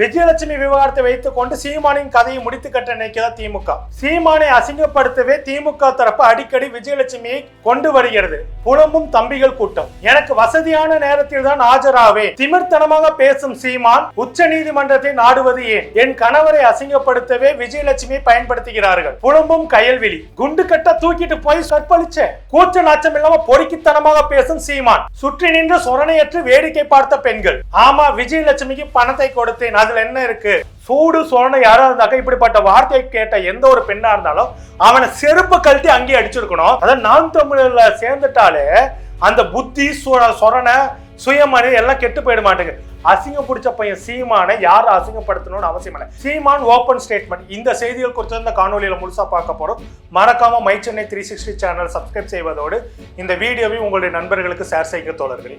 விஜயலட்சுமி விவகாரத்தை வைத்துக் கொண்டு சீமானின் கதையை முடித்து கட்ட நினைக்கிறதா திமுக. சீமானை அசிங்கப்படுத்தவே திமுக தரப்பு அடிக்கடி விஜயலட்சுமியை கொண்டு வருகிறது. புலம்பும் தம்பிகள் கூட்டம். எனக்கு வசதியான நேரத்தில் தான் ஆஜராவே. திமிர்த்தனமாக பேசும் சீமான் உச்ச நீதிமன்றத்தை நாடுவது ஏன்? என் கணவரை அசிங்கப்படுத்தவே விஜயலட்சுமியை பயன்படுத்துகிறார்கள். புலம்பும் கயல்விழி. குண்டு கட்ட தூக்கிட்டு போய் கற்பழிச்ச கூச்ச நாச்சம் இல்லாம பொறுக்கித்தனமாக பேசும் சீமான். சுற்றி நின்று சொரணையற்று வேடிக்கை பார்த்த பெண்கள். ஆமா விஜயலட்சுமிக்கு பணத்தை கொடுத்தேன். அதுல என்ன இருக்கு? சூடு சொரணை யாரா இருந்தாக்க இப்படிப்பட்ட வார்த்தையை கேட்ட எந்த ஒரு பெண்ணா இருந்தாலும் அவனை செருப்பு கழட்டி அங்கேயே அடிச்சிருக்கணும். அதான் நான் தமிழ்ல சேர்ந்துட்டாலே அந்த புத்தி சொ- சொரணை சுயமனி எல்லாம் கெட்டு போயிட மாட்டேங்குது. அசிங்கம் பிடிச்ச பையன் சீமானை யார் அசிங்கப்படுத்தணும்னு அவசியம் இல்லை. சீமான் ஓப்பன் ஸ்டேட்மெண்ட் இந்த செய்திகள் குறித்து இந்த காணொலியில முழுசா பார்க்க போகிறோம் மறக்காம my Chennai three sixty channel subscribe செய்வதோடு இந்த வீடியோவை உங்களுடைய நண்பர்களுக்கு ஷேர் செய்ய தோழர்களே.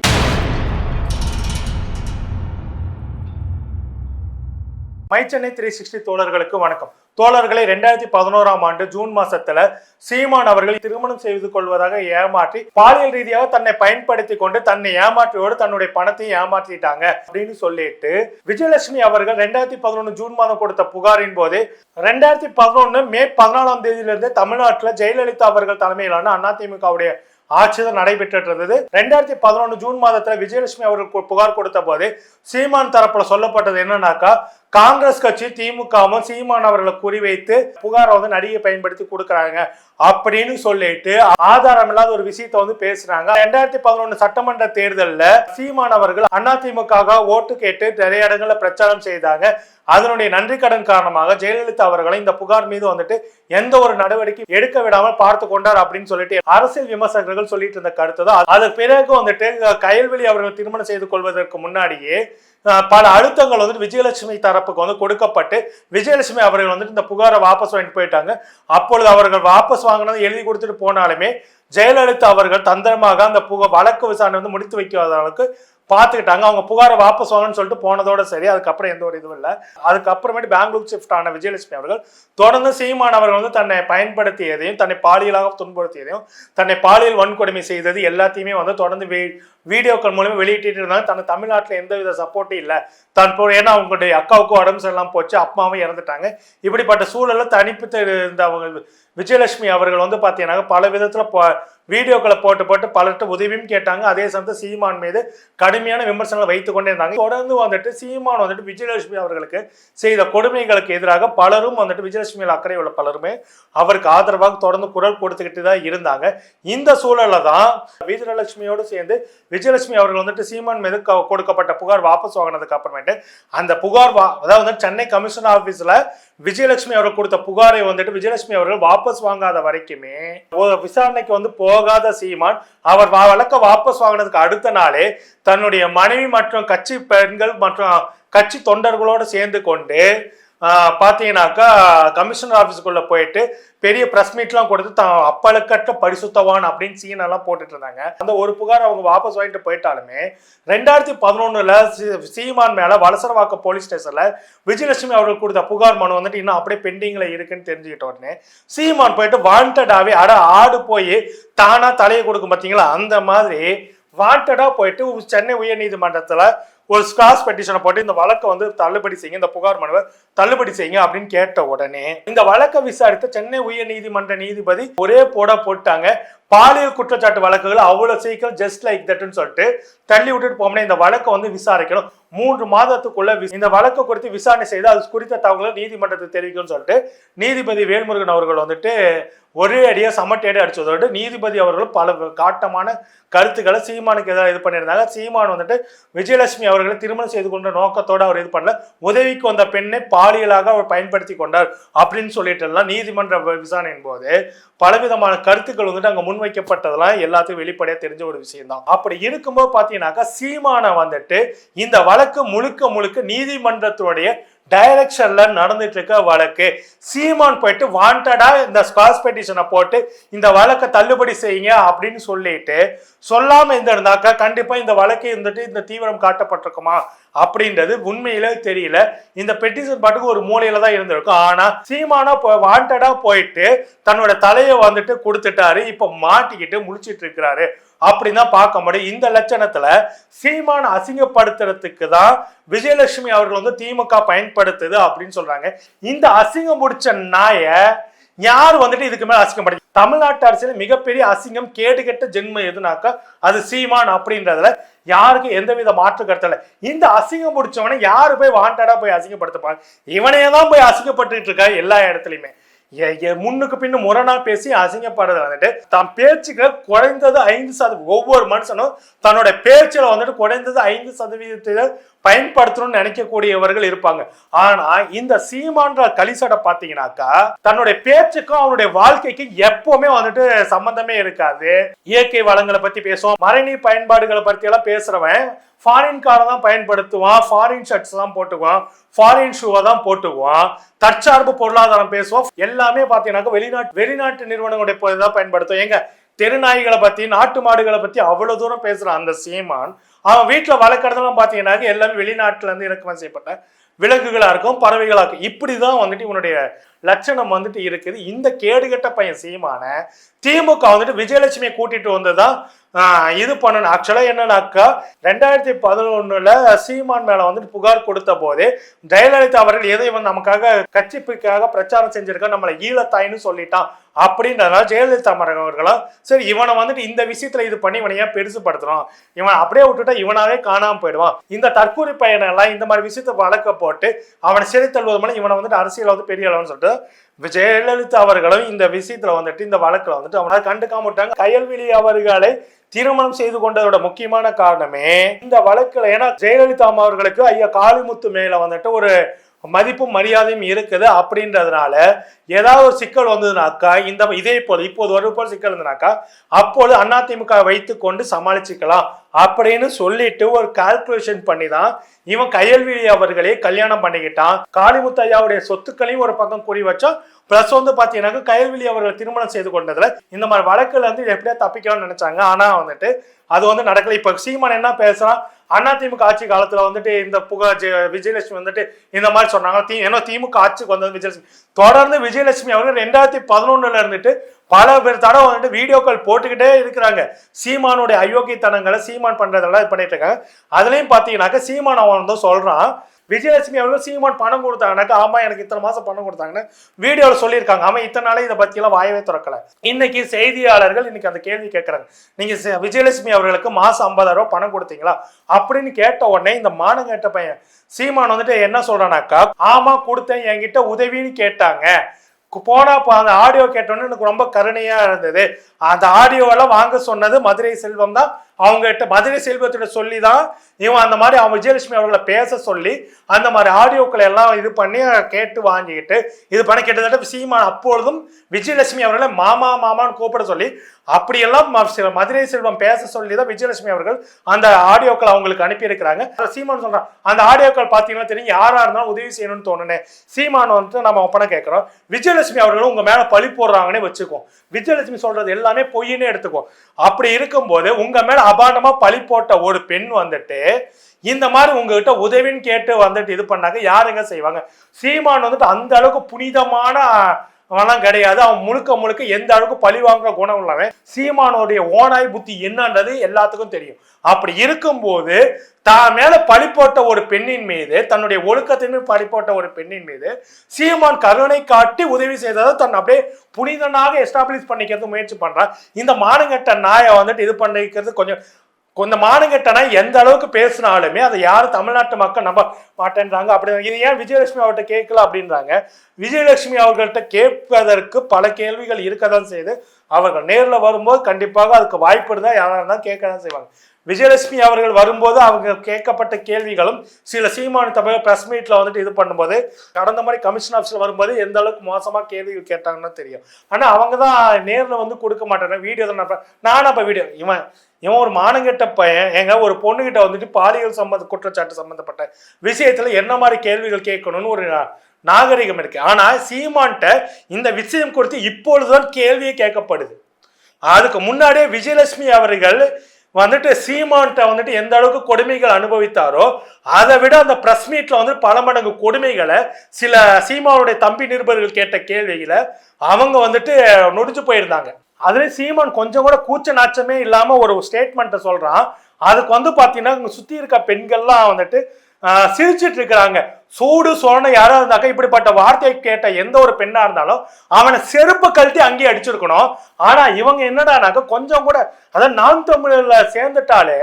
மை சென்னை த்ரீ சிக்ஸ்டி தோழர்களுக்கு வணக்கம். தோழர்களை ரெண்டாயிரத்தி பதினோராம் ஆண்டு ஜூன் மாசத்துல சீமான் அவர்கள் திருமணம் செய்து கொள்வதாக ஏமாற்றி பாலியல் ரீதியாக தன்னை பயன்படுத்தி கொண்டு தன்னை ஏமாற்றியோடு தன்னுடைய பணத்தையும் ஏமாற்றிட்டாங்க அப்படின்னு சொல்லிட்டு விஜயலட்சுமி அவர்கள் ரெண்டாயிரத்தி பதினொன்று ஜூன் மாதம் கொடுத்த புகாரின் போது ரெண்டாயிரத்தி பதினொன்று மே பதினாலாம் தேதியிலிருந்து தமிழ்நாட்டில் ஜெயலலிதா அவர்கள் தலைமையிலான அதிமுகவுடைய ஆட்சி தான் நடைபெற்று இருந்தது ரெண்டாயிரத்தி பதினொன்று ஜூன் மாதத்துல விஜயலட்சுமி அவர்கள் புகார் கொடுத்த போது சீமான் தரப்புல சொல்லப்பட்டது என்னன்னாக்கா காங்கிரஸ் கட்சி திமுகவும் சீமான் அவர்களை குறிவைத்து புகாரை வந்து நடிகை பயன்படுத்தி கொடுக்குறாங்க. அப்படின்னு சொல்லிட்டு ஆதாரம் இல்லாத ஒரு விஷயத்தை வந்து பேசுறாங்க. ரெண்டாயிரத்தி பதினொன்று சட்டமன்ற தேர்தலில் சீமான் அவர்கள் அதிமுக ஓட்டு கேட்டு நிறைய இடங்கள்ல பிரச்சாரம் செய்தாங்க. அதனுடைய நன்றி கடன் காரணமாக ஜெயலலிதா அவர்களை இந்த புகார் மீது வந்துட்டு எந்த ஒரு நடவடிக்கை எடுக்க விடாமல் பார்த்து கொண்டார் அப்படின்னு சொல்லிட்டு அரசியல் விமர்சகர்கள் சொல்லிட்டு இருந்த கருத்து தான். அதற்கு பிறகு வந்துட்டு கயல்வெளி அவர்கள் திருமணம் செய்து கொள்வதற்கு முன்னாடியே பல அழுத்தங்கள் வந்துட்டு விஜயலட்சுமி தரப்புக்கு வந்து கொடுக்கப்பட்டு விஜயலட்சுமி அவர்கள் வந்துட்டு இந்த புகாரை வாபஸ் வாங்கிட்டு போயிட்டாங்க. அப்பொழுது அவர்கள் வாபஸ் வாங்கினதை எழுதி கொடுத்துட்டு போனாலுமே ஜெயலலிதா அவர்கள் தந்திரமாக அந்த புக வழக்கு விசாரணை வந்து முடித்து வைக்காத அளவுக்கு பார்த்துக்கிட்டாங்க. அவங்க புகாரை வாபஸ் வாங்கன்னு சொல்லிட்டு போனதோட சரி அதுக்கப்புறம் எந்த ஒரு இதுவும் இல்லை. அதுக்கப்புறமேட்டு பெங்களூர் ஷிஃப்ட் ஆன விஜயலட்சுமி அவர்கள் தொடர்ந்து சீமான் அவர்கள் வந்து தன்னை பயன்படுத்தியதையும் தன்னை பாலியலாக துன்புறுத்தியதையும் தன்னை பாலியல் வன்கொடுமை செய்தது எல்லாத்தையுமே வந்து தொடர்ந்து வீ- வீடியோக்கள் மூலமா வெளியிட்டு இருந்தாங்க. தன் தமிழ்நாட்டில் எந்தவித சப்போர்ட்டும் இல்லை. தற்போது ஏன்னா அவங்களுடைய அக்காவுக்கும் உடம்பு சரியில்லாமல் போச்சு அப்பாவும் இறந்துட்டாங்க. இப்படிப்பட்ட சூழலில் தனிப்பு இருந்த அவங்க விஜயலட்சுமி அவர்கள் வந்து பார்த்தீங்கன்னா பல விதத்தில் வீடியோக்களை போட்டு போட்டு பலர்கிட்ட உதவியும் கேட்டாங்க. அதே சமயத்தில் சீமான் மீது கடுமையான விமர்சனங்களை வைத்து கொண்டே இருந்தாங்க தொடர்ந்து வந்துட்டு சீமான் வந்துட்டு விஜயலட்சுமி அவர்களுக்கு செய்த கொடுமைகளுக்கு எதிராக பலரும் வந்துட்டு விஜயலட்சுமியில் அக்கறை உள்ள பலருமே அவருக்கு ஆதரவாக தொடர்ந்து குரல் கொடுத்துக்கிட்டு தான் இருந்தாங்க. இந்த சூழலில் தான் விஜயலட்சுமியோடு சேர்ந்து விஜயலட்சுமி அவர்கள் வந்துட்டு சீமான் மீது க- கொடுக்கப்பட்ட புகார் வாபஸ் வாங்கினதுக்கு அப்புறமேட்டு அந்த புகார் வா அதாவது சென்னை கமிஷன் ஆஃபீஸில் விஜயலட்சுமி அவர்கள் கொடுத்த புகாரை வந்துட்டு விஜயலட்சுமி அவர்கள் வாபஸ் வாங்காத வரைக்குமே விசாரணைக்கு வந்து போகாத சீமான். அவர் வழக்க வாபஸ் வாங்கினதுக்கு அடுத்த நாளே தன்னுடைய மனைவி மற்றும் கட்சி பெண்கள் மற்றும் கட்சி தொண்டர்களோடு சேர்ந்து கொண்டு பார்த்தீங்கன்னாக்கா கமிஷனர் ஆஃபீஸுக்குள்ளே போயிட்டு பெரிய ப்ரெஸ் மீட்லாம் கொடுத்து தான் அப்பழுக்கற்ற பரிசுத்தவான் அப்படின்னு சீன் எல்லாம் போட்டுட்டு இருந்தாங்க. அந்த ஒரு புகார் அவங்க வாபஸ் வாங்கிட்டு போயிட்டாலுமே ரெண்டாயிரத்தி பதினொன்றில் சீமான் மேலே வலசரவாக்க போலீஸ் ஸ்டேஷனில் விஜயலட்சுமி அவர்கள் கொடுத்த புகார் மனு வந்துட்டு இன்னும் அப்படியே பெண்டிங்கில் இருக்குன்னு தெரிஞ்சுக்கிட்ட உடனே சீமான் போயிட்டு வாண்டடாகவே அட ஆடு போய் தானாக தலையை கொடுக்கும் பார்த்தீங்களா அந்த மாதிரி வாண்டடாக போயிட்டு சென்னை உயர்நீதிமன்றத்தில் ஒரு ஸ்காஸ் பெட்டிஷனை போட்டு இந்த வழக்கை வந்து தள்ளுபடி செய்யுங்க. இந்த புகார் மனுவை தள்ளுபடி செய்யுங்க அப்படின்னு கேட்ட உடனே இந்த வழக்கை விசாரித்த சென்னை உயர் நீதிமன்ற நீதிபதி ஒரே போட போட்டாங்க. பாலியல் குற்றச்சாட்டு வழக்குகள் அவ்வளவு சீக்கிரம் ஜஸ்ட் லைக் தட்னு சொல்லிட்டு தள்ளி விட்டுட்டு போகணும் இந்த வழக்கை வந்து விசாரிக்கணும். மூன்று மாதத்துக்குள்ள வி- இந்த வழக்கு குறித்து விசாரணை செய்து அது குறித்த தகவல்களை நீதிமன்றத்துக்கு தெரிவிக்கும்னு சொல்லிட்டு நீதிபதி வேல்முருகன் அவர்கள் வந்துட்டு ஒரே அடியாக சமட்டேடு அடிச்சதோடு நீதிபதி அவர்களும் பல காட்டமான கருத்துக்களை சீமானுக்கு எதிராக இது பண்ணியிருந்தாங்க. சீமான் வந்துட்டு விஜயலட்சுமி அவர்களை திருமணம் செய்து கொண்ட நோக்கத்தோடு அவர் இது பண்ணல. உதவிக்கு வந்த பெண்ணை பாலியலாக அவர் பயன்படுத்தி கொண்டார் அப்படின்னு சொல்லிட்டு எல்லாம் நீதிமன்ற விசாரணையின் போது பலவிதமான கருத்துக்கள் வந்துட்டு அங்கே முன் முன்வைக்கப்பட்டதெல்லாம் எல்லாத்தையும் வெளிப்படையா தெரிஞ்ச ஒரு விஷயம் தான் அப்படி இருக்கும்போது பாத்தீங்கன்னாக்கா சீமானை வந்துட்டு இந்த வழக்கு முழுக்க முழுக்க நீதிமன்றத்துடைய டைரக்ஷன்ல நடந்துட்டு இருக்க வழக்கு. சீமான் போயிட்டு வாண்டடா இந்த ஸ்காஸ் பெட்டிஷனை போட்டு இந்த வழக்கை தள்ளுபடி செய்யுங்க அப்படின்னு சொல்லிட்டு சொல்லாம இருந்திருந்தாக்கா கண்டிப்பா இந்த வழக்கு இருந்துட்டு இந்த தீவிரம் காட்டப்பட்டிருக்குமா? அப்படின்றது உண்மையில தெரியல. இந்த பெட்டிஷன் பாட்டுக்கு ஒரு மூலையில தான் இருந்திருக்கும். ஆனா சீமானா வாண்டடா போயிட்டு தன்னோட தலையை வந்துட்டு கொடுத்துட்டாரு. இப்ப மாட்டிக்கிட்டு முடிச்சிட்டு இருக்கிறாரு. அப்படின்னு தான் பார்க்க முடியும். இந்த லட்சணத்துல சீமான அசிங்கப்படுத்துறதுக்கு தான் விஜயலட்சுமி அவர்கள் வந்து திமுக பயன்படுத்துது அப்படின்னு சொல்றாங்க. இந்த அசிங்கம் முடிச்ச நாய யார் வந்துட்டு இதுக்கு மேல அசிங்கப்படுது தமிழ்நாட்டு அரசியல் மிகப்பெரிய அசிங்கம் கேடுகெட்ட ஜென்மம் எதுனாக்கா அது சீமான் அப்படின்றதுல யாருக்கு எந்தவித மாற்று கருத்தல இந்த அசிங்கம் முடிச்சவனை யாரு போய் வாண்டடா போய் அசிங்கப்படுத்தப்பாங்க இவனே தான் போய் அசிங்கப்பட்டு இருக்கா எல்லா இடத்துலயுமே. முன்னுக்கு பின்னு முரணா பேசி அசிங்கப்படுறது வந்துட்டு தன் பேச்சுக்கு குறைந்தது ஐந்து சதவீதம். ஒவ்வொரு மனுஷனும் தன்னோட பேச்சில் வந்துட்டு குறைந்தது ஐந்து சதவீதத்தில் பயன்படுத்தணும்னு நினைக்கக்கூடியவர்கள் இருப்பாங்க. ஆனா இந்த சீமான்ற கலிசடை பாத்தீங்கன்னாக்கா தன்னுடைய பேச்சுக்கும் அவனுடைய வாழ்க்கைக்கு எப்பவுமே வந்துட்டு சம்பந்தமே இருக்காது. இயற்கை வளங்களை பத்தி பேசுவான் மறைநீர் பயன்பாடுகளை பத்தி எல்லாம் பேசுறவன் ஃபாரின் காரை தான் பயன்படுத்துவான் ஃபாரின் ஷர்ட்ஸ் தான் போட்டுக்குவான் ஃபாரின் ஷூவை தான் போட்டுக்குவான் தற்சார்பு பொருளாதாரம் பேசுவோம். எல்லாமே பார்த்தீங்கன்னாக்கா வெளிநாட்டு வெளிநாட்டு நிறுவனங்களுடைய தான் பயன்படுத்தும் எங்க தெருநாய்களை பத்தி நாட்டு மாடுகளை பத்தி அவ்வளவு தூரம் பேசுறான் அந்த சீமான் அவன் வீட்டில் வளர்க்குறதெல்லாம் பார்த்தீங்கன்னாக்க எல்லாமே வெளிநாட்டிலேருந்து இறக்குமதி செய்யப்பட்ட விலங்குகளாக இருக்கும் பறவைகளாக இருக்கும். இப்படி தான் வந்துட்டு இவனுடைய லட்சணம் வந்துட்டு இருக்குது. இந்த கேடுகட்ட பையன் சீமான திமுக வந்துட்டு விஜயலட்சுமியை கூட்டிட்டு வந்ததுதான் இது பண்ணணும். ஆக்சுவலாக என்னன்னாக்கா ரெண்டாயிரத்தி பதினொன்னுல சீமான் மேல வந்துட்டு புகார் கொடுத்த போது ஜெயலலிதா அவர்கள் எதை இவன் நமக்காக கட்சிப்புக்காக பிரச்சாரம் செஞ்சிருக்கா நம்மளை ஈழத்தாயின்னு சொல்லிட்டான் அப்படின்றதுனால ஜெயலலிதா அவர்களும் சரி இவனை வந்துட்டு இந்த விஷயத்துல இது பண்ணி இவனை ஏன் பெருசுப்படுத்துறோம் இவன் அப்படியே விட்டுட்டா இவனாவே காணாமல் போயிடுவான். இந்த தற்கொலை பையனை எல்லாம் இந்த மாதிரி விஷயத்தை வழக்க போட்டு அவனை சிறை தள்ளுவது மூலம் இவனை வந்துட்டு அரசியல் வந்து பெரிய அளவுன்னு சொல்லிட்டு ஜெயலலிதா அவர்களும் இந்த விஷயத்துல வந்துட்டு இந்த வழக்குல வந்துட்டு அவனை கண்டுக்காம விட்டாங்க கயல்விழி அவர்களை திருமணம் செய்து கொண்டதோட முக்கியமான காரணமே இந்த வழக்குல. ஏன்னா ஜெயலலிதா அவர்களுக்கு ஐயா காளிமுத்து மேல வந்துட்டு ஒரு மதிப்பும் மரியாதையும் இருக்குது அப்படின்றதுனால ஏதாவது ஒரு சிக்கல் வந்ததுனாக்கா இந்த இதே போல் இப்போது ஒரு போல் சிக்கல் இருந்ததுனாக்கா அப்போது அதிமுக வைத்து கொண்டு சமாளிச்சுக்கலாம் அப்படின்னு சொல்லிட்டு ஒரு கால்குலேஷன் பண்ணி தான் இவன் கையல்வி அவர்களே கல்யாணம் பண்ணிக்கிட்டான். காளிமுத்து ஐயாவுடைய சொத்துக்களையும் ஒரு பக்கம் கூறி வச்சா பிளஸ் வந்து பார்த்தீங்கன்னாக்கா கயல்விழி அவர்கள் திருமணம் செய்து கொண்டதில் இந்த மாதிரி வழக்குல இருந்து எப்படியா தப்பிக்கலாம்னு நினைச்சாங்க. ஆனால் வந்துட்டு அது வந்து நடக்கல. இப்போ சீமான் என்ன பேசுறான்? அதிமுக ஆட்சி காலத்தில் வந்துட்டு இந்த புகழ் ஜெ- விஜயலட்சுமி வந்துட்டு இந்த மாதிரி சொன்னாங்க. தீ ஏன்னா திமுக ஆட்சிக்கு வந்தது விஜயலட்சுமி. தொடர்ந்து விஜயலட்சுமி அவர்கள் ரெண்டாயிரத்தி பதினொன்னுல இருந்துட்டு பல பேர் தடவை வந்துட்டு வீடியோக்கள் போட்டுக்கிட்டே இருக்கிறாங்க. சீமானுடைய அயோக்கியத்தனங்களை சீமான் பண்ணுறதெல்லாம் இது பண்ணிட்டு இருக்காங்க. அதுலேயும் பாத்தீங்கன்னாக்கா சீமான் அவன் வந்து சொல்கிறான் விஜயலட்சுமி அவர்கள் சீமான் பணம் கொடுத்தாங்கனாக்கா ஆமா எனக்கு இத்தனை மாசம் பணம் கொடுத்தாங்கன்னு வீடியோவில் சொல்லியிருக்காங்க. ஆமா இத்தனை நாளே இதை பத்தியெல்லாம் வாயவே திறக்கல. இன்னைக்கு செய்தியாளர்கள் இன்னைக்கு அந்த கேள்வி கேட்கறாங்க. நீங்க விஜயலட்சுமி அவர்களுக்கு மாசம் ஐம்பதாயிரம் ரூபாய் பணம் கொடுத்தீங்களா? அப்படின்னு கேட்ட உடனே இந்த மானங்கேட்ட பையன் சீமான் வந்துட்டு என்ன சொல்றானாக்கா ஆமா கொடுத்தேன் என்கிட்ட உதவின்னு கேட்டாங்க. போனா அந்த ஆடியோ கேட்டோன்னே எனக்கு ரொம்ப கருணையா இருந்தது. அந்த ஆடியோவெல்லாம் வாங்க சொன்னது மதுரை செல்வம் தான். அவங்ககிட்ட மதுரை செல்வத்திட்ட சொல்லி தான் இவன் அந்த மாதிரி அவன் விஜயலட்சுமி அவர்களை பேச சொல்லி அந்த மாதிரி ஆடியோக்களை எல்லாம் இது பண்ணி கேட்டு வாங்கிக்கிட்டு இது பண்ணி கிட்டத்தட்ட சீமான் அப்பொழுதும் விஜயலட்சுமி அவர்களை மாமா மாமான்னு கூப்பிட சொல்லி அப்படியெல்லாம் மதுரை செல்வம் பேச சொல்லி தான் விஜயலட்சுமி அவர்கள் அந்த ஆடியோக்களை அவங்களுக்கு அனுப்பியிருக்கிறாங்க. சீமான் சொல்கிறான் அந்த ஆடியோக்கள் பார்த்தீங்கன்னா தெரியும் யாராக இருந்தாலும் உதவி செய்யணும்னு தோணுனே. சீமான் வந்துட்டு நம்ம ஒப்பனை கேட்குறோம்? விஜயலட்சுமி அவர்களும் உங்கள் மேலே பழி போடுறாங்கன்னே வச்சுக்கோம் விஜயலட்சுமி சொல்கிறது எல்லாமே பொய்ன்னு எடுத்துக்கோ அப்படி இருக்கும்போது உங்கள் மேலே அபாண்டமா பழி போட்ட ஒரு பெண் வந்துட்டு இந்த மாதிரி உங்ககிட்ட உதவின்னு கேட்டு வந்துட்டு இது பண்ணாக்க யாருங்க செய்வாங்க? சீமான் வந்துட்டு அந்த அளவுக்கு புனிதமான அவன்லாம் கிடையாது. அவன் முழுக்க முழுக்க எந்த அளவுக்கு பழி வாங்குற குணம் உள்ளவன்? சீமானோடைய ஓனாய் புத்தி என்னன்றது எல்லாத்துக்கும் தெரியும். அப்படி இருக்கும்போது தான் மேல பழி போட்ட ஒரு பெண்ணின் மீது தன்னுடைய ஒழுக்கத்தின் மீது பழி போட்ட ஒரு பெண்ணின் மீது சீமான் கருணை காட்டி உதவி செய்ததை தன் அப்படியே புனிதனாக எஸ்டாப்ளிஷ் பண்ணிக்கிறது முயற்சி பண்றான். இந்த மானங்கட்ட நாயை வந்துட்டு இது பண்ணிக்கிறது கொஞ்சம் கொஞ்சம் மானங்கட்டனா எந்த அளவுக்கு பேசினாலுமே அதை யாரும் தமிழ்நாட்டு மக்கள் நம்ப மாட்டேன்றாங்க? அப்படி இது ஏன் விஜயலட்சுமி அவர்கிட்ட கேட்கல அப்படின்றாங்க? விஜயலட்சுமி அவர்கள்ட்ட கேட்பதற்கு பல கேள்விகள் இருக்க தான் செய்யுது. அவர்கள் நேரில் வரும்போது கண்டிப்பாக அதுக்கு வாய்ப்பு இருந்தால் யாராக இருந்தால் கேட்க தான் செய்வாங்க. விஜயலட்சுமி அவர்கள் வரும்போது அவங்க கேட்கப்பட்ட கேள்விகளும் சில சீமானு தமிழ் ப்ரெஸ் மீட்டில் வந்துட்டு இது பண்ணும்போது கடந்த மாதிரி கமிஷன் ஆஃபீஸில் வரும்போது எந்த அளவுக்கு மோசமாக கேள்விகள் கேட்டாங்கன்னு தெரியும். ஆனால் அவங்க தான் நேரில் வந்து கொடுக்க மாட்டாங்க. வீடியோ தான் நான் நானும் அப்போ வீடியோ இவன் இவன் ஒரு மானங்கெட்ட பையன் எங்க ஒரு பொண்ணுகிட்ட வந்துட்டு பாலியல் சம்மந்த குற்றச்சாட்டு சம்மந்தப்பட்ட விஷயத்துல என்ன மாதிரி கேள்விகள் கேட்கணும்னு ஒரு நாகரிகம் இருக்கு. ஆனா சீமான்ட்ட இந்த விஷயம் குறித்து இப்பொழுதுதான் கேள்வியே கேட்கப்படுது. அதுக்கு முன்னாடியே விஜயலட்சுமி அவர்கள் வந்துட்டு சீமான்ட்ட வந்துட்டு எந்த அளவுக்கு கொடுமைகள் அனுபவித்தாரோ அதை விட அந்த பிரஸ் மீட்ல வந்து பல மடங்கு கொடுமைகளை சில சீமானுடைய தம்பி நிருபர்கள் கேட்ட கேள்விகளை அவங்க வந்துட்டு நொடிஞ்சு போயிருந்தாங்க. அதுலேயும் சீமான் கொஞ்சம் கூட கூச்ச நாச்சமே இல்லாமல் ஒரு ஸ்டேட்மெண்ட்டை சொல்கிறான் அதுக்கு வந்து பார்த்தீங்கன்னா இங்கே சுற்றி இருக்க பெண்கள்லாம் வந்துட்டு சிரிச்சிட்டு இருக்கிறாங்க. சூடு சொரணை யாராவது இருந்தாக்கா இப்படிப்பட்ட வார்த்தையை கேட்ட எந்த ஒரு பெண்ணாக இருந்தாலும் அவனை செருப்பு கழட்டி அங்கேயே அடிச்சிருக்கணும். ஆனால் இவங்க என்னடானாக்க கொஞ்சம் கூட அதாவது நான் தமிழில் சேர்ந்துட்டாலே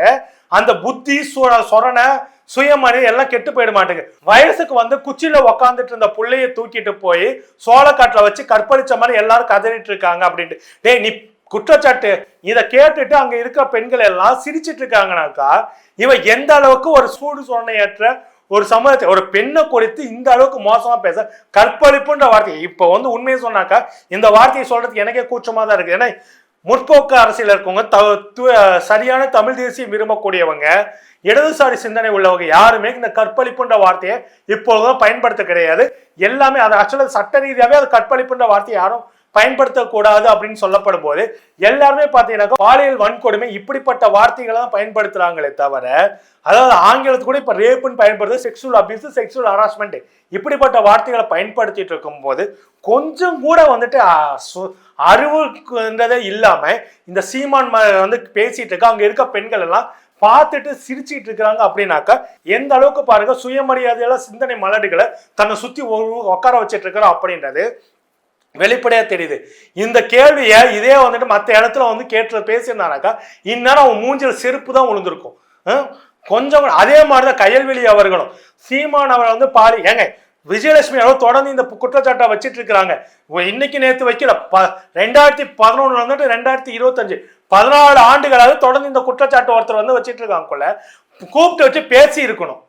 அந்த புத்தி சொ- சொரணை சுயமரியாதை எல்லாம் கெட்டு போயிட மாட்டேங்குது. வயசுக்கு வந்து குச்சியில உக்காந்துட்டு இருந்த புள்ளைய தூக்கிட்டு போய் சோளக்காட்டில் வச்சு கற்பழிச்ச மாதிரி எல்லாரும் கதறிட்டு இருக்காங்க அப்படின்ட்டு. டேய் நீ குற்றச்சாட்டு. இதை கேட்டுட்டு அங்க இருக்கிற பெண்கள் எல்லாம் சிரிச்சிட்டு இருக்காங்கனாக்கா இவன் எந்த அளவுக்கு ஒரு சூடு சொன்னையற்ற ஒரு சமூகத்தை ஒரு பெண்ணை குறித்து இந்த அளவுக்கு மோசமா பேச கற்பழிப்புன்ற வார்த்தை இப்போ வந்து உண்மையை சொன்னாக்கா இந்த வார்த்தையை சொல்றதுக்கு எனக்கே கூச்சமா தான் இருக்கு ஏன்னா முற்போக்கு அரசியல் இருக்கவங்க த து- சரியான தமிழ் தேசியம் விரும்பக்கூடியவங்க இடதுசாரி சிந்தனை உள்ளவங்க யாருமே இந்த கற்பழிப்புன்ற வார்த்தையை இப்பொழுதும் பயன்படுத்த கிடையாது. எல்லாமே அது ஆக்சுவலாக சட்ட ரீதியாகவே அது கற்பழிப்புன்ற வார்த்தையை யாரும் பயன்படுத்தக்கூடாது அப்படின்னு சொல்லப்படும் போது எல்லாருமே பார்த்தீங்கன்னா பாலியல் வன்கொடுமை இப்படிப்பட்ட வார்த்தைகளை தான் பயன்படுத்துறாங்களே தவிர அதாவது ஆங்கிலத்து கூட இப்போ ரேப்புன்னு பயன்படுது செக்ஷுவல் அபியூஸ் செக்ஷுவல் ஹராஸ்மெண்ட் இப்படிப்பட்ட வார்த்தைகளை பயன்படுத்திட்டு இருக்கும்போது கொஞ்சம் கூட வந்துட்டு சு- அறிவுன்றதே இல்லாமல் இந்த சீமான் ம- வந்து பேசிட்டு இருக்க அங்கே இருக்க பெண்கள் எல்லாம் பார்த்துட்டு சிரிச்சிட்டு இருக்கிறாங்க அப்படின்னாக்கா எந்த அளவுக்கு பாருங்க சுயமரியாதையில சிந்தனை மலடுகளை தன்னை சுத்தி ஒ- உட்கார வச்சிட்டு இருக்கிறோம் அப்படின்றது வெளிப்படையா தெரியுது. இந்த கேள்வியை இதே வந்துட்டு மற்ற இடத்துல வந்து கேட்டு பேசியிருந்தானாக்கா இந்நேரம் அவன் மூஞ்சில் செருப்பு தான் விழுந்திருக்கும். கொஞ்சம் அதே மாதிரி தான் கயல்வெளி அவர்களும். சீமான் அவரை வந்து பாலி ஏங்க விஜயலட்சுமி அவர் தொடர்ந்து இந்த குற்றச்சாட்டை வச்சிட்டு இருக்கிறாங்க. இன்னைக்கு நேற்று வைக்கல ப ரெண்டாயிரத்தி பதினொன்னுல வந்துட்டு ரெண்டாயிரத்தி இருபத்தஞ்சு. பதினாலு ஆண்டுகளாவது தொடர்ந்து இந்த குற்றச்சாட்டு ஒருத்தர் வந்து வச்சுட்டு இருக்காங்க கூப்பிட்டு வச்சு பேசி இருக்கணும்.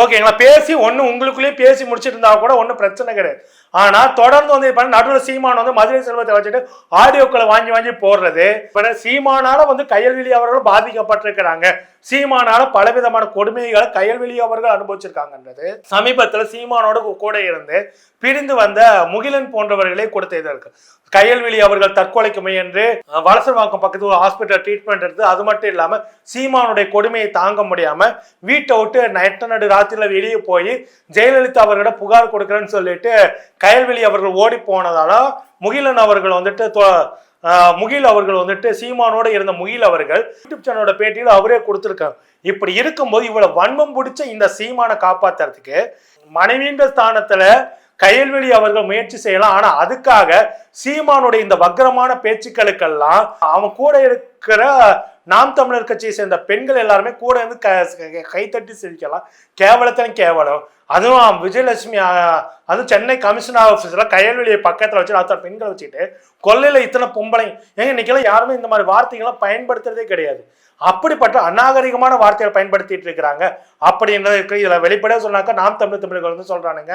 ஓகேங்களா? பேசி ஒன்று உங்களுக்குள்ளேயே பேசி முடிச்சிருந்தா கூட ஒன்றும் பிரச்சனை கிடையாது. ஆனால் தொடர்ந்து வந்து இப்போ நடுவில் சீமான் வந்து மதுரை செல்வத்தை வச்சுட்டு ஆடியோக்களை வாங்கி வாங்கி போடுறது இப்போ சீமானால வந்து கையல்வெளி அவர்கள் பாதிக்கப்பட்டிருக்கிறாங்க. சீமானால பலவிதமான கொடுமைகளை கையல்வெளி அவர்கள் அனுபவிச்சிருக்காங்கன்றது. சமீபத்தில் சீமானோட கூட இருந்து பிரிந்து வந்த முகிலன் போன்றவர்களே கொடுத்த இதாக இருக்கு. கையல்வெளி அவர்கள் தற்கொலைக்கு முயன்று அஹ், வலசர்வாக்கம் பக்கத்து ஒரு ஹாஸ்பிட்டல் ட்ரீட்மெண்ட் எடுத்து அது மட்டும் இல்லாம சீமானுடைய கொடுமையை தாங்க முடியாம வீட்டை விட்டு நெட்ட நடு ராத்திரியில் வெளியே போய் ஜெயலலிதா அவர்களிடம் புகார் கொடுக்குறேன்னு சொல்லிட்டு கயல்வெளி அவர்கள் ஓடி போனதால முகிலன் அவர்கள் வந்துட்டு தொ- முகில் அவர்கள் வந்துட்டு சீமானோட இருந்த முகில் அவர்கள் யூடியூப் சேனலோட பேட்டியில் அவரே கொடுத்துருக்காங்க இப்படி இருக்கும்போது இவ்வளவு வன்மம் பிடிச்ச இந்த சீமானை காப்பாத்துறதுக்கு மனைவின்ற ஸ்தானத்துல கயல்வெளி அவர்கள் முயற்சி செய்யலாம். ஆனா அதுக்காக சீமானுடைய இந்த வக்கரமான பேச்சுக்களுக்கெல்லாம் அவன் கூட இருக்கிற நாம் தமிழர் கட்சியை சேர்ந்த பெண்கள் எல்லாருமே கூட இருந்து க கைத்தட்டி சிரிக்கலாம். கேவலத்திலும் கேவலம். அதுவும் விஜயலட்சுமி அதுவும் சென்னை கமிஷனர் ஆஃபீஸில் கையல்வெளியை பக்கத்தில் வச்சு அத்தனை பெண்களை வச்சுட்டு கொல்லையில் இத்தனை பொம்பளை ஏங்க இன்னைக்கெல்லாம் யாருமே இந்த மாதிரி வார்த்தைகள்லாம் பயன்படுத்துறதே கிடையாது. அப்படிப்பட்ட அநாகரிகமான வார்த்தைகளை பயன்படுத்திட்டு இருக்கிறாங்க. அப்படின்றது இதில் வெளிப்படையாக சொன்னாக்கா நாம் தமிழ் தமிழர்கள் வந்து சொல்கிறானுங்க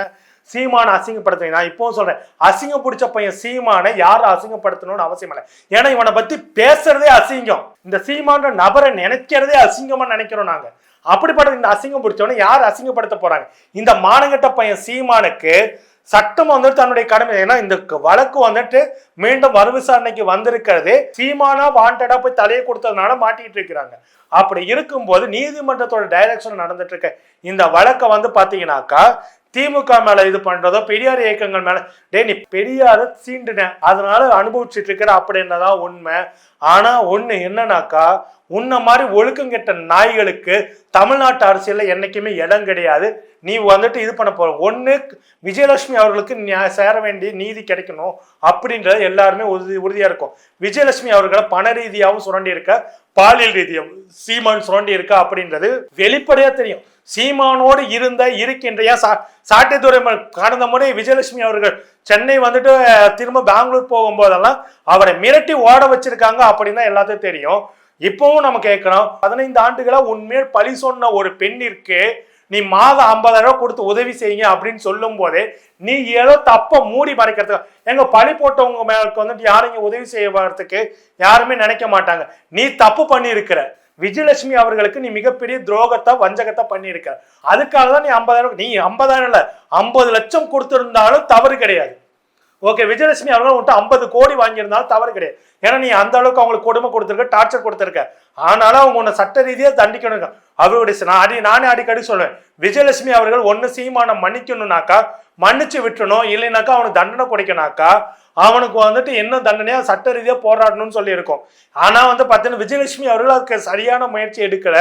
சீமானை அசிங்கப்படுத்துறீங்க. நான் இப்போவும் சொல்கிறேன் அசிங்கம் பிடிச்ச பையன் சீமானை யாரும் அசிங்கப்படுத்தணும்னு அவசியம் இல்லை. ஏன்னா இவனை பற்றி பேசுறதே அசிங்கம். இந்த சீமான்ற நபரை நினைக்கிறதே அசிங்கமாக நினைக்கிறோம் நாங்கள் அப்படிப்பட்ட இந்த அசிங்கம் பிடிச்சவனை யார் அசிங்கப்படுத்த போறாங்க? இந்த மானங்கட்ட பையன் சீமானுக்கு சட்டம் வந்துட்டு தன்னுடைய கடமை. ஏன்னா இந்த வழக்கு வந்துட்டு மீண்டும் மறு விசாரணைக்கு வந்திருக்கிறது. சீமானா வாண்டடா போய் தலையை கொடுத்ததுனால மாட்டிட்டு இருக்கிறாங்க. அப்படி இருக்கும்போது நீதிமன்றத்தோட டைரக்ஷன் நடந்துட்டு இருக்க. இந்த வழக்கை வந்து பாத்தீங்கன்னாக்கா திமுக மேல இது பண்றதோ பெரியார் இயக்கங்கள் மேல டேய் நீ பெரியார சீண்டுன. அதனால அனுபவிச்சுட்டு இருக்கிற அப்படின்னதான் உண்மை? ஆனா ஒண்ணு என்னன்னாக்கா உன்ன மாதிரி ஒழுக்கங்கெட்ட நாய்களுக்கு தமிழ்நாட்டு அரசியல்ல என்னைக்குமே இடம் கிடையாது. நீ வந்துட்டு இது பண்ண போற. ஒண்ணு விஜயலட்சுமி அவர்களுக்கு நியா- சேர வேண்டிய நீதி கிடைக்கணும் அப்படின்றது எல்லாருமே உறுதி உறுதியா இருக்கும். விஜயலட்சுமி அவர்களை பண ரீதியாகவும் சுரண்டி இருக்க பாலியல் ரீதியாகவும் சீமான் சுரண்டி இருக்கா அப்படின்றது வெளிப்படையா தெரியும். சீமானோடு இருந்த இருக்கின்ற சா சாட்டைத்துறை கடந்த முறை விஜயலட்சுமி அவர்கள் சென்னை வந்துட்டு திரும்ப பெங்களூர் போகும்போதெல்லாம் அவரை மிரட்டி ஓட வச்சிருக்காங்க அப்படின்னு தான் எல்லாத்துக்கும் தெரியும். இப்பவும் நம்ம கேட்கணும் பதினைந்து ஆண்டுகளா உண்மையில் பழி சொன்ன ஒரு பெண்ணிற்கு நீ மாதம் ஐம்பதாயிரம் ரூபாய் கொடுத்து உதவி செய்யுங்க அப்படின்னு சொல்லும் போதே நீ ஏதோ தப்ப மூடி மறைக்கிறதுக்கு எங்க பழி போட்டவங்க மேலுக்கு வந்துட்டு யாரும் இங்க உதவி செய்யறதுக்கு யாருமே நினைக்க மாட்டாங்க. நீ தப்பு பண்ணியிருக்கிற. விஜயலட்சுமி அவர்களுக்கு நீ மிகப்பெரிய துரோகத்தை வஞ்சகத்தை பண்ணியிருக்க. அதுக்காக தான் நீ ஐம்பதாயிரம் நீ ஐம்பதாயிரம் இல்லை ஐம்பது லட்சம் கொடுத்துருந்தாலும் தவறு கிடையாது. ஓகே விஜயலட்சுமி அவர்கள் உன்ட்டு ஐம்பது கோடி வாங்கியிருந்தாலும் தவறு கிடையாது. ஏன்னா நீ அந்த அளவுக்கு அவங்களுக்கு கொடுமை கொடுத்துருக்க டார்ச்சர் கொடுத்துருக்க. ஆனாலும் அவங்க உன்னை சட்ட ரீதியாக தண்டிக்கணுங்க அவருடைய நான் அடி நானே அடிக்கடி சொல்லுவேன் விஜயலட்சுமி அவர்கள் ஒன்று சீமானம் மன்னிக்கணும்னாக்கா மன்னிச்சு விட்டுணும் இல்லைனாக்கா அவனுக்கு தண்டனை கொடுக்கணாக்கா அவனுக்கு வந்துட்டு என்ன தண்டனையா சட்ட ரீதியாக போராடணும்னு சொல்லியிருக்கோம். ஆனால் வந்து பார்த்தீங்கன்னா விஜயலட்சுமி அவர்கள் அதுக்கு சரியான முயற்சி எடுக்கல.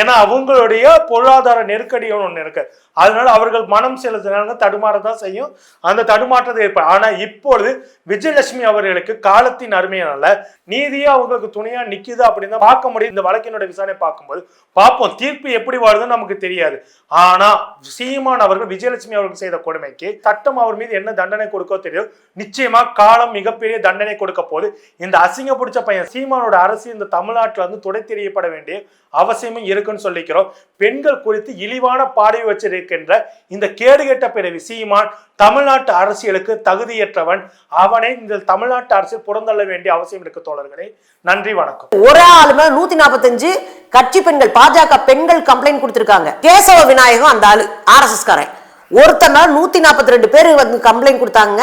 ஏன்னா அவங்களுடைய பொருளாதார நெருக்கடி ஒன்று இருக்கு. அதனால அவர்கள் மனம் செலுத்தினாங்க தடுமாறதான் செய்யும். அந்த தடுமாற்றத்தை ஏற்படும் ஆனால் இப்பொழுது விஜயலட்சுமி அவர்களுக்கு காலத்தின் அருமையினால நீதியா அவங்களுக்கு துணையா நிக்குது அப்படின்னு தான் பார்க்க முடியும். இந்த வழக்கினுடைய விசாரணை பார்க்கும்போது பார்ப்போம். தீர்ப்பு எப்படி வருதுன்னு நமக்கு தெரியாது. ஆனா சீமான் அவர்கள் விஜயலட்சுமி அவர்கள் செய்த கொடுமைக்கு சட்டம் அவர் மீது என்ன தண்டனை கொடுக்கோ தெரியும். நிச்சயமா காலம் மிகப்பெரிய தண்டனை கொடுக்க போது இந்த அசிங்க பிடிச்ச பையன் சீமானோட அரசு இந்த தமிழ்நாட்டில் வந்து துடை தெரியப்பட வேண்டிய அவசியமும் இருக்குன்னு சொல்லிக்கிறோம். பெண்கள் குறித்து இழிவான பார்வை வச்சிருக்கின்ற இந்த கேடுகெட்ட பிறவி சீமான் தமிழ்நாட்டு அரசியலுக்கு தகுதியற்றவன். அவனை இந்த தமிழ்நாட்டு அரசியல் புறந்தள்ள வேண்டிய அவசியம் இருக்கு தோழர்களே. நன்றி வணக்கம். ஒரு ஆளுமே நூத்தி நாற்பத்தஞ்சு கட்சி பெண்கள் பாஜக பெண்கள் கம்ப்ளைண்ட் கொடுத்திருக்காங்க. கேசவ விநாயகம் அந்த ஆளு ஆர்எஸ்எஸ் காரன். ஒருத்தர் நூத்தி நாற்பத்தி ரெண்டு பேர் வந்து கம்ப்ளைண்ட் கொடுத்தாங்க.